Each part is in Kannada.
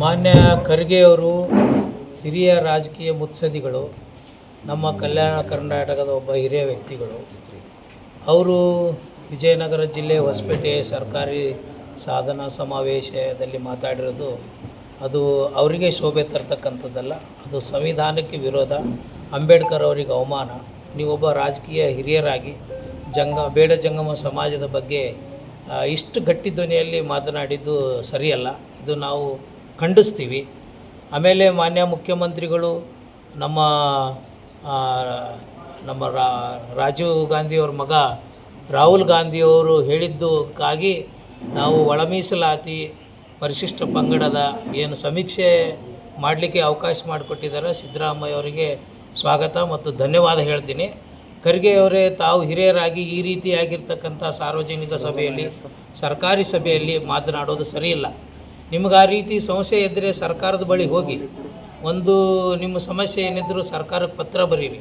ಮಾನ್ಯ ಖರ್ಗೆಯವರು ಹಿರಿಯ ರಾಜಕೀಯ ಮುತ್ಸದಿಗಳು ನಮ್ಮ ಕಲ್ಯಾಣ ಕರ್ನಾಟಕದ ಒಬ್ಬ ಹಿರಿಯ ವ್ಯಕ್ತಿಗಳು. ಅವರು ವಿಜಯನಗರ ಜಿಲ್ಲೆ ಹೊಸಪೇಟೆ ಸರ್ಕಾರಿ ಸಾಧನಾ ಸಮಾವೇಶದಲ್ಲಿ ಮಾತಾಡಿರೋದು, ಅದು ಅವರಿಗೆ ಶೋಭೆ ತರ್ತಕ್ಕಂಥದ್ದಲ್ಲ, ಅದು ಸಂವಿಧಾನಕ್ಕೆ ವಿರೋಧ. ಅಂಬೇಡ್ಕರ್ ಅವರಿಗೆ ಅವಮಾನ. ನೀವೊಬ್ಬ ರಾಜಕೀಯ ಹಿರಿಯರಾಗಿ ಜಂಗ, ಬೇಡ ಜಂಗಮ ಸಮಾಜದ ಬಗ್ಗೆ ಇಷ್ಟು ಗಟ್ಟಿ ಧ್ವನಿಯಲ್ಲಿ ಮಾತನಾಡಿದ್ದು ಸರಿಯಲ್ಲ. ಇದು ನಾವು ಖಂಡಿಸ್ತೀವಿ. ಆಮೇಲೆ ಮಾನ್ಯ ಮುಖ್ಯಮಂತ್ರಿಗಳು ನಮ್ಮ ನಮ್ಮ ರಾಜೀವ್ ಗಾಂಧಿಯವ್ರ ಮಗ ರಾಹುಲ್ ಗಾಂಧಿಯವರು ಹೇಳಿದ್ದಕ್ಕಾಗಿ ನಾವು ಒಳ ಮೀಸಲಾತಿ ಪರಿಶಿಷ್ಟ ಪಂಗಡದ ಏನು ಸಮೀಕ್ಷೆ ಮಾಡಲಿಕ್ಕೆ ಅವಕಾಶ ಮಾಡಿಕೊಟ್ಟಿದ್ದಾರೆ. ಸಿದ್ದರಾಮಯ್ಯ ಅವರಿಗೆ ಸ್ವಾಗತ ಮತ್ತು ಧನ್ಯವಾದ ಹೇಳ್ತೀನಿ. ಖರ್ಗೆ ಅವರೇ ತಾವು ಹಿರಿಯರಾಗಿ ಈ ರೀತಿಯಾಗಿರ್ತಕ್ಕಂಥ ಸಾರ್ವಜನಿಕ ಸಭೆಯಲ್ಲಿ, ಸರ್ಕಾರಿ ಸಭೆಯಲ್ಲಿ ಮಾತನಾಡೋದು ಸರಿಯಿಲ್ಲ. ನಿಮಗೆ ಆ ರೀತಿ ಸಮಸ್ಯೆ ಇದ್ದರೆ ಸರ್ಕಾರದ ಬಳಿ ಹೋಗಿ. ಒಂದು ನಿಮ್ಮ ಸಮಸ್ಯೆ ಏನಿದ್ರು ಸರ್ಕಾರಕ್ಕೆ ಪತ್ರ ಬರೀರಿ.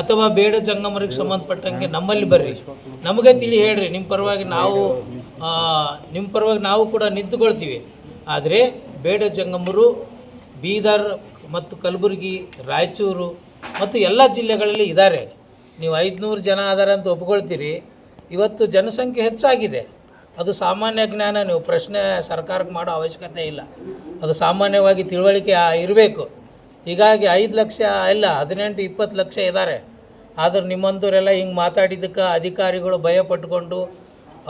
ಅಥವಾ ಬೇಡ ಜಂಗಮರಿಗೆ ಸಂಬಂಧಪಟ್ಟಂಗೆ ನಮ್ಮಲ್ಲಿ ಬರ್ರಿ. ನಮಗೆ ತಿಳಿ ಹೇಳ್ರಿ, ನಿಮ್ಮ ಪರವಾಗಿ ನಾವು ನಿಮ್ಮ ಪರವಾಗಿ ನಾವು ಕೂಡ ನಿಂತುಕೊಳ್ತೀವಿ. ಆದರೆ ಬೇಡ ಜಂಗಮರು, ಬೀದರ್ ಮತ್ತು ಕಲಬುರಗಿ, ರಾಯಚೂರು ಮತ್ತು ಎಲ್ಲ ಜಿಲ್ಲೆಗಳಲ್ಲಿ ಇದ್ದಾರೆ. ನೀವು ಐದುನೂರು ಜನ ಆದಾರ ಅಂತ ಒಪ್ಕೊಳ್ತೀರಿ. ಇವತ್ತು ಜನಸಂಖ್ಯೆ ಹೆಚ್ಚಾಗಿದೆ. ಅದು ಸಾಮಾನ್ಯ ಜ್ಞಾನ ನೀವು ಪ್ರಶ್ನೆ ಸರ್ಕಾರಕ್ಕೆ ಮಾಡೋ ಅವಶ್ಯಕತೆ ಇಲ್ಲ. ಅದು ಸಾಮಾನ್ಯವಾಗಿ ತಿಳುವಳಿಕೆ ಇರಬೇಕು. ಹೀಗಾಗಿ ಐದು ಲಕ್ಷ ಇಲ್ಲ ಹದಿನೆಂಟು, ಇಪ್ಪತ್ತು ಲಕ್ಷ ಇದ್ದಾರೆ ಆದರೆ ನಿಮ್ಮಂಥವರೆಲ್ಲ ಹಿಂಗೆ ಮಾತಾಡಿದ್ದಕ್ಕೆ ಅಧಿಕಾರಿಗಳು ಭಯ ಪಟ್ಕೊಂಡು,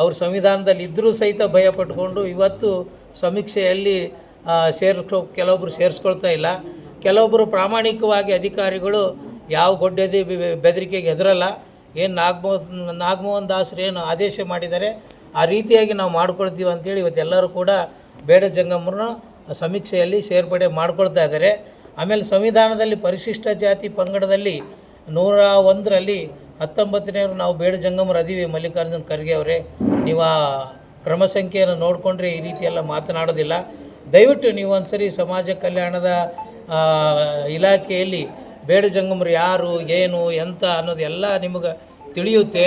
ಅವ್ರ ಸಂವಿಧಾನದಲ್ಲಿ ಇದ್ದರೂ ಸಹಿತ ಭಯ ಪಟ್ಕೊಂಡು ಇವತ್ತು ಸಮೀಕ್ಷೆಯಲ್ಲಿ ಸೇರಿಸ್ಕೊ ಕೆಲವೊಬ್ಬರು ಸೇರಿಸ್ಕೊಳ್ತಾ ಇಲ್ಲ. ಕೆಲವೊಬ್ಬರು ಪ್ರಾಮಾಣಿಕವಾಗಿ ಅಧಿಕಾರಿಗಳು ಯಾವ ಗೊಡ್ಡೆದೇ ಬೆದರಿಕೆಗೆ ಹೆದರಲ್ಲ. ಏನು ನಾಗಮೋಹನ್ ನಾಗಮೋಹನ್ ದಾಸರು ಏನು ಆದೇಶ ಮಾಡಿದ್ದಾರೆ. ಆ ರೀತಿಯಾಗಿ ನಾವು ಮಾಡ್ಕೊಳ್ತೀವಿ ಅಂತೇಳಿ ಇವತ್ತೆಲ್ಲರೂ ಕೂಡ ಬೇಡ ಜಂಗಮರನ್ನ ಸಮೀಕ್ಷೆಯಲ್ಲಿ ಸೇರ್ಪಡೆ ಮಾಡ್ಕೊಳ್ತಾ ಇದ್ದಾರೆ. ಆಮೇಲೆ ಸಂವಿಧಾನದಲ್ಲಿ ಪರಿಶಿಷ್ಟ ಜಾತಿ ಪಂಗಡದಲ್ಲಿ ನೂರ ಒಂದರಲ್ಲಿ ಹತ್ತೊಂಬತ್ತನೇವರು ನಾವು ಬೇಡ ಜಂಗಮರು ಅದೀವಿ, ಮಲ್ಲಿಕಾರ್ಜುನ್ ಖರ್ಗೆ ಅವರೇ. ನೀವು ಆ ಕ್ರಮ ಸಂಖ್ಯೆಯನ್ನು ನೋಡಿಕೊಂಡ್ರೆ ಈ ರೀತಿ ಎಲ್ಲ ಮಾತನಾಡೋದಿಲ್ಲ. ದಯವಿಟ್ಟು ನೀವು ಒಂದ್ಸರಿ ಸಮಾಜ ಕಲ್ಯಾಣದ ಇಲಾಖೆಯಲ್ಲಿ ಬೇಡ ಜಂಗಮರು ಯಾರು, ಏನು, ಎಂತ ಅನ್ನೋದೆಲ್ಲ ನಿಮಗೆ ತಿಳಿಯುತ್ತೆ.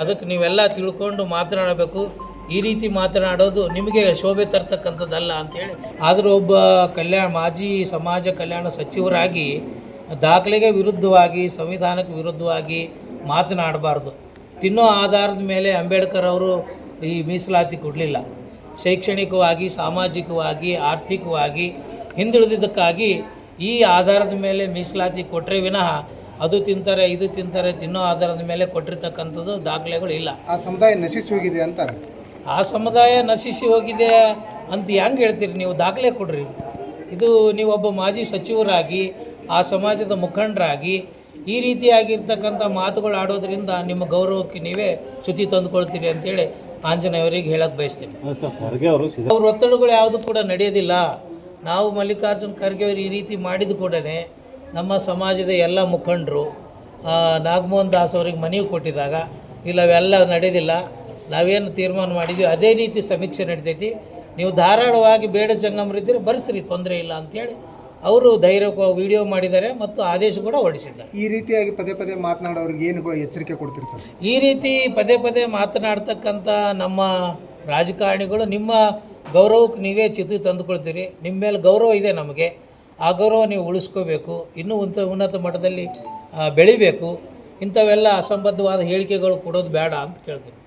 ಅದಕ್ಕೆ ನೀವೆಲ್ಲ ತಿಳ್ಕೊಂಡು ಮಾತನಾಡಬೇಕು. ಈ ರೀತಿ ಮಾತನಾಡೋದು ನಿಮಗೆ ಶೋಭೆ ತರ್ತಕ್ಕಂಥದ್ದಲ್ಲ ಅಂತೇಳಿ. ಆದರೂ ಒಬ್ಬ ಕಲ್ಯಾಣ, ಮಾಜಿ ಸಮಾಜ ಕಲ್ಯಾಣ ಸಚಿವರಾಗಿ ದಾಖಲೆಗೆ ವಿರುದ್ಧವಾಗಿ, ಸಂವಿಧಾನಕ್ಕೆ ವಿರುದ್ಧವಾಗಿ ಮಾತನಾಡಬಾರ್ದು. ತಿನ್ನೋ ಆಧಾರದ ಮೇಲೆ ಅಂಬೇಡ್ಕರ್ ಅವರು ಈ ಮೀಸಲಾತಿ ಕೊಡಲಿಲ್ಲ. ಶೈಕ್ಷಣಿಕವಾಗಿ, ಸಾಮಾಜಿಕವಾಗಿ, ಆರ್ಥಿಕವಾಗಿ ಹಿಂದುಳಿದಿದ್ದಕ್ಕಾಗಿ ಈ ಆಧಾರದ ಮೇಲೆ ಮೀಸಲಾತಿ ಕೊಟ್ಟರೆ ವಿನಃ ಅದು ತಿಂತಾರೆ ಇದು ತಿಂತಾರೆ ತಿನ್ನೋ ಆಧಾರದ ಮೇಲೆ ಕೊಟ್ಟಿರ್ತಕ್ಕಂಥದ್ದು ದಾಖಲೆಗಳು ಇಲ್ಲ. ಆ ಸಮುದಾಯ ನಶಿಸಿ ಹೋಗಿದೆ ಅಂತಾರೆ. ಆ ಸಮುದಾಯ ನಶಿಸಿ ಹೋಗಿದೆ ಅಂತ ಹೆಂಗೆ ಹೇಳ್ತೀರಿ ನೀವು? ದಾಖಲೆ ಕೊಡ್ರಿ. ಇದು ನೀವೊಬ್ಬ ಮಾಜಿ ಸಚಿವರಾಗಿ ಆ ಸಮಾಜದ ಮುಖಂಡರಾಗಿ ಈ ರೀತಿಯಾಗಿರ್ತಕ್ಕಂಥ ಮಾತುಗಳು ಆಡೋದ್ರಿಂದ ನಿಮ್ಮ ಗೌರವಕ್ಕೆ ನೀವೇ ಚ್ಯುತಿ ತಂದುಕೊಳ್ತೀರಿ ಅಂತೇಳಿ ಆಂಜನೇಯವರಿಗೆ ಹೇಳಕ್ಕೆ ಬಯಸ್ತೀನಿ. ಅವರು ಅವ್ರ ಒತ್ತಡಗಳು ಯಾವುದು ಕೂಡ ನಡೆಯೋದಿಲ್ಲ. ನಾವು ಮಲ್ಲಿಕಾರ್ಜುನ್ ಖರ್ಗೆ ಅವರು ಈ ರೀತಿ ಮಾಡಿದ ಕೂಡಲೇ ನಮ್ಮ ಸಮಾಜದ ಎಲ್ಲ ಮುಖಂಡರು ನಾಗಮೋಹನ್ ದಾಸ್ ಅವ್ರಿಗೆ ಮನವಿ ಕೊಟ್ಟಿದ್ದಾಗ ಇಲ್ಲ ಅವೆಲ್ಲ ನಡೆದಿಲ್ಲ ನಾವೇನು ತೀರ್ಮಾನ ಮಾಡಿದ್ವಿ ಅದೇ ರೀತಿ ಸಮೀಕ್ಷೆ ನಡಿತೈತಿ. ನೀವು ಧಾರಾಳವಾಗಿ ಬೇಡ ಜಂಗಮರಿದ್ದರೆ ಬರೆಸ್ರಿ ತೊಂದರೆ ಇಲ್ಲ ಅಂಥೇಳಿ ಅವರು ಧೈರ್ಯ ವಿಡಿಯೋ ಮಾಡಿದ್ದಾರೆ ಮತ್ತು ಆದೇಶ ಕೂಡ ಹೊರಡಿಸಿದ್ದಾರೆ. ಈ ರೀತಿಯಾಗಿ ಪದೇ ಪದೇ ಮಾತನಾಡೋರಿಗೆ ಏನು ಎಚ್ಚರಿಕೆ ಕೊಡ್ತೀರಿ ಸರ್? ಈ ರೀತಿ ಪದೇ ಪದೇ ಮಾತನಾಡ್ತಕ್ಕಂಥ ನಮ್ಮ ರಾಜಕಾರಣಿಗಳು ನಿಮ್ಮ ಗೌರವಕ್ಕೆ ನೀವೇ ಚಿತು ತಂದುಕೊಳ್ತೀರಿ. ನಿಮ್ಮ ಮೇಲೆ ಗೌರವ ಇದೆ ನಮಗೆ. ಆ ಗೌರವ ನೀವು ಉಳಿಸ್ಕೋಬೇಕು, ಇನ್ನೂ ಉನ್ನತ ಉನ್ನತ ಮಟ್ಟದಲ್ಲಿ ಬೆಳಿಬೇಕು, ಇಂಥವೆಲ್ಲ ಅಸಂಬದ್ಧವಾದ ಹೇಳಿಕೆಗಳು ಕೊಡೋದು ಬೇಡ ಅಂತ ಕೇಳ್ತೀನಿ.